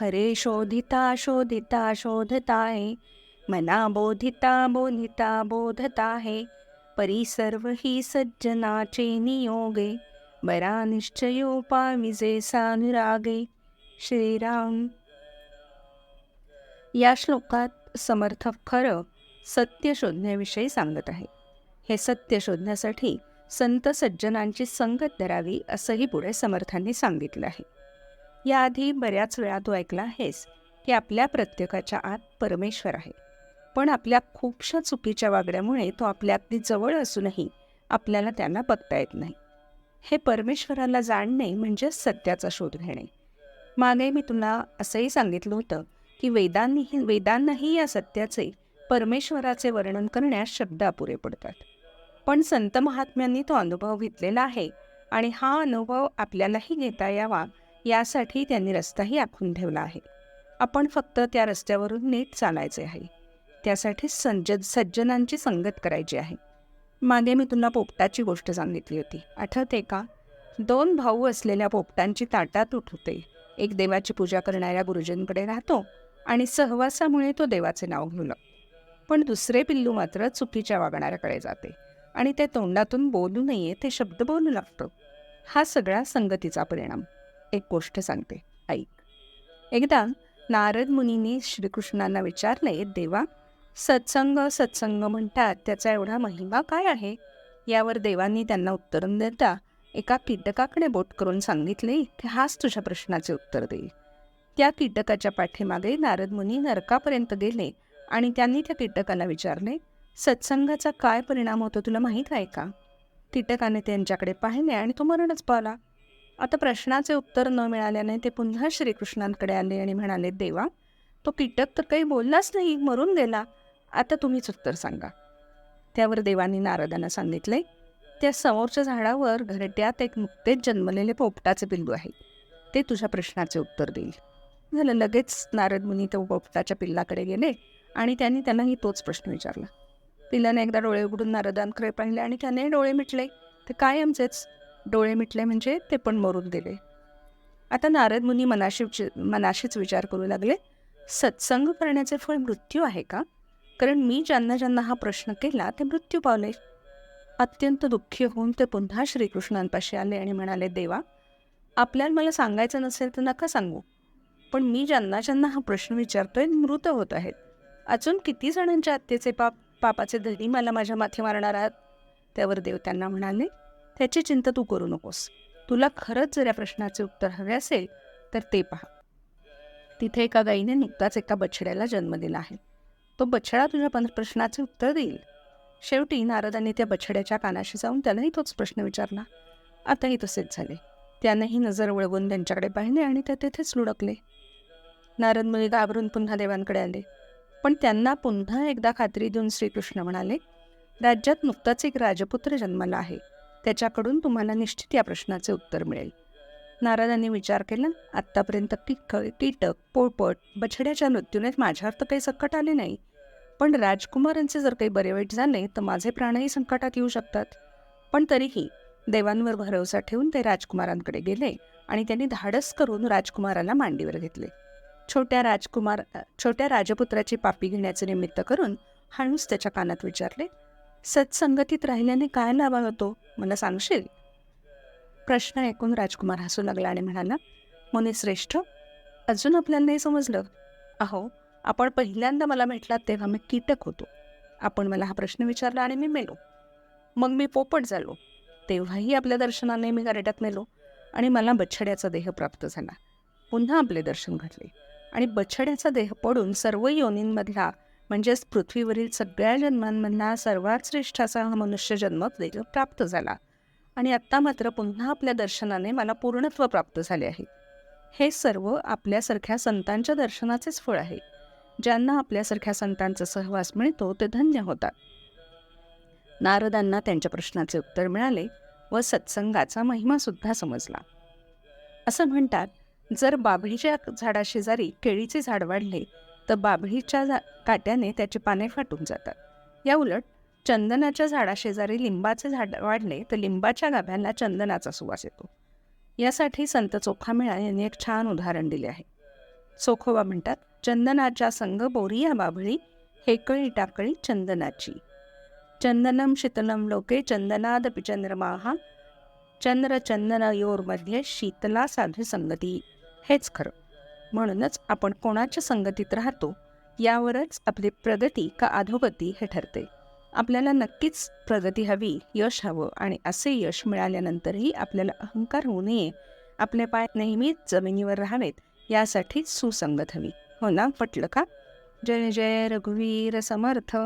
खरे शोधिता शोधिता शोधताहे मना बोधिता बोधिता बोधताहे परी सर्व ही सज्जनाचे नियोगे बरा निश्चयोपाविजे सानुरागे. श्रीराम. या श्लोकात समर्थ खरं सत्य शोधण्याविषयी सांगत आहे. हे सत्य शोधण्यासाठी संत सज्जनांची संगत धरावी असंही पुढे समर्थांनी सांगितलं आहे. याआधी बऱ्याच वेळा तू ऐकला आहेस की आपल्या प्रत्येकाच्या आत परमेश्वर आहे. पण आपल्या खूपशा चुकीच्या वागण्यामुळे तो आपल्या अगदी जवळ असूनही आपल्याला त्यांना बघता येत नाही. हे परमेश्वराला जाणणे म्हणजे सत्याचा शोध घेणे. मागे मी तुला असंही सांगितलं होतं की वेदांनीही वेदांनाही या सत्याचे परमेश्वराचे वर्णन करण्यास शब्द अपुरे पडतात. पण संत महात्म्यांनी तो अनुभव घेतलेला आहे आणि हा अनुभव आपल्यालाही घेता यावा यासाठी त्यांनी रस्ताही आखून ठेवला आहे. आपण फक्त त्या रस्त्यावरून नीट चालायचे आहे. त्यासाठी संज सज्जनांची संगत करायची आहे. मागे मी तुला पोपटाची गोष्ट सांगितली होती. आठवते का? दोन भाऊ असलेल्या पोपटांची ताटात होते. एक देवाची पूजा करणाऱ्या गुरुजींकडे राहतो आणि सहवासामुळे तो देवाचे नाव घेऊ लागतो पण दुसरे पिल्लू मात्र चुकीच्या वागणाऱ्याकडे जाते आणि ते तोंडातून बोलू नये ते शब्द बोलू लागतो. हा सगळा संगतीचा परिणाम. एक गोष्ट सांगते. ऐक. एकदा नारद मुनीने श्रीकृष्णांना विचारले देवा सत्संग सत्संग म्हणतात त्याचा एवढा महिमा काय आहे? यावर देवांनी त्यांना उत्तर न देता एका कीटकाकडे बोट करून सांगितले की हाच तुझ्या प्रश्नाचे उत्तर देईल. त्या कीटकाच्या पाठीमागे नारद मुनी नरकापर्यंत गेले आणि त्यांनी त्या कीटकाला विचारले सत्संगाचा काय परिणाम होतो तुला माहीत आहे का? कीटकाने त्यांच्याकडे पाहिले आणि तो मरणच पावला. आता प्रश्नाचे उत्तर न मिळाल्याने ते पुन्हा श्रीकृष्णांकडे आले आणि म्हणाले देवा तो कीटक तर काही बोललाच नाही मरून गेला. आता तुम्हीच उत्तर सांगा. त्यावर देवानी नारदांना सांगितले त्या समोरच्या झाडावर घरट्यात एक नुकतेच जन्मलेले पोपटाचे पिल्लू आहे ते तुझ्या प्रश्नाचे उत्तर देईल. झालं लगेच नारद मुनी तो पोपटाच्या पिल्लाकडे गेले आणि त्यांनी त्यांनाही तोच प्रश्न विचारला. पिल्लाने एकदा डोळे उघडून नारदांकडे पाहिले आणि त्याने डोळे मिटले. ते काय आमचेच? डोळे मिटले म्हणजे ते पण मरून दिले आता नारद मुनी मनाशी मनाशीच विचार करू लागले. सत्संग करण्याचे फळ मृत्यू आहे का? कारण मी ज्यांना ज्यांना हा प्रश्न केला ते मृत्यू पावले. अत्यंत दुःखी होऊन ते पुन्हा श्रीकृष्णांपाशी आले आणि म्हणाले देवा आपल्याला मला सांगायचं नसेल तर नका सांगू. पण मी ज्यांना ज्यांना हा प्रश्न विचारतोय मृत होत आहेत. अजून किती जणांच्या हत्येचे पाप पापाचे धनी मला माझ्या माथे मारणार आहात? त्यावर देव त्यांना म्हणाले त्याची चिंता तू करू नकोस. तुला खरंच जर या प्रश्नाचे उत्तर हवे असेल तर ते पहा. तिथे एका गाईने नुकताच एका बछड्याला जन्म दिला आहे. तो बछडा तुझ्या पण प्रश्नाचे उत्तर देईल. शेवटी नारदांनी त्या बछड्याच्या कानाशी जाऊन त्यालाही तोच प्रश्न विचारला. आताही तसेच झाले. त्यानेही नजर वळवून त्यांच्याकडे पाहिले आणि ते तेथेच लुडकले नारद मुली घाबरून पुन्हा देवांकडे आले. पण त्यांना पुन्हा एकदा खात्री देऊन श्रीकृष्ण म्हणाले राज्यात नुकताच एक राजपुत्र जन्माला आहे. त्याच्याकडून तुम्हाला निश्चित या प्रश्नाचे उत्तर मिळेल. नारदांनी विचार केला आत्तापर्यंत कीटक कीटक पोळपट बछड्याच्या मृत्यूने माझ्यावर तर काही संकट आले नाही. पण राजकुमारांचे जर काही बरे वाईट झाले तर माझे प्राणही संकटात येऊ शकतात. पण तरीही देवांवर भरोसा ठेवून ते राजकुमारांकडे गेले आणि त्यांनी धाडस करून राजकुमाराला मांडीवर घेतले. छोट्या राजकुमार छोट्या राजपुत्राची पापी घेण्याचे निमित्त करून हळूच त्याच्या कानात विचारले सत्संगतीत राहिल्याने काय लाभ होतो? मला सांगशील? प्रश्न ऐकून राजकुमार हसू लागला आणि म्हणाला मुनी श्रेष्ठ अजून आपल्याला नाही समजलं. अहो आपण पहिल्यांदा मला भेटलात तेव्हा मी कीटक होतो. आपण मला हा प्रश्न विचारला आणि मी मेलो. मग मी पोपट झालो. तेव्हाही आपल्या दर्शनाने मी गारट्यात मेलो आणि मला बछड्याचा देह प्राप्त झाला. पुन्हा आपले दर्शन घडले आणि बछड्याचा देह पडून सर्व योनींमधला म्हणजेच पृथ्वीवरील सगळ्या जन्मांमधला सर्वात श्रेष्ठ असा हा मनुष्य जन्म प्राप्त झाला. आणि आत्ता मात्र पुन्हा आपल्या दर्शनाने मला पूर्णत्व प्राप्त झाले आहे. हे सर्व आपल्यासारख्या संतांच्या दर्शनाचेच फळ आहे. ज्यांना आपल्यासारख्या संतांचा सहवास मिळतो ते धन्य होतात. नारदांना त्यांच्या प्रश्नाचे उत्तर मिळाले व सत्संगाचा महिमासुद्धा समजला. असं म्हणतात जर बाभळीच्या झाडाशेजारी केळीचे झाड वाढले तर बाभळीच्या झा काट्याने त्याची पाने फाटून जातात. या उलट चंदनाच्या झाडाशेजारी लिंबाचे झाड वाढले तर लिंबाच्या गाभ्यांना चंदनाचा सुवास येतो. यासाठी संत चोखामेळा यांनी एक छान उदाहरण दिले आहे. चोखोबा म्हणतात चंदनाच्या संग बोरिया बाभळी हेकळी टाकळी चंदनाची. चंदनम शीतलम लोके चंदनादपि चंद्रमाहा. चंद्र चंदनयोरमध्ये शीतला साधू संगती हेच खरं. म्हणूनच आपण कोणाच्या संगतीत राहतो यावरच आपली प्रगती का अधोगती हे ठरते. आपल्याला नक्कीच प्रगती हवी यश हवं आणि असे यश मिळाल्यानंतरही आपल्याला अहंकार होऊ नये. आपले पाय नेहमीच जमिनीवर राहावेत यासाठी सुसंगत हवी. हो ना पटलं का? जय जय रघुवीर समर्थ.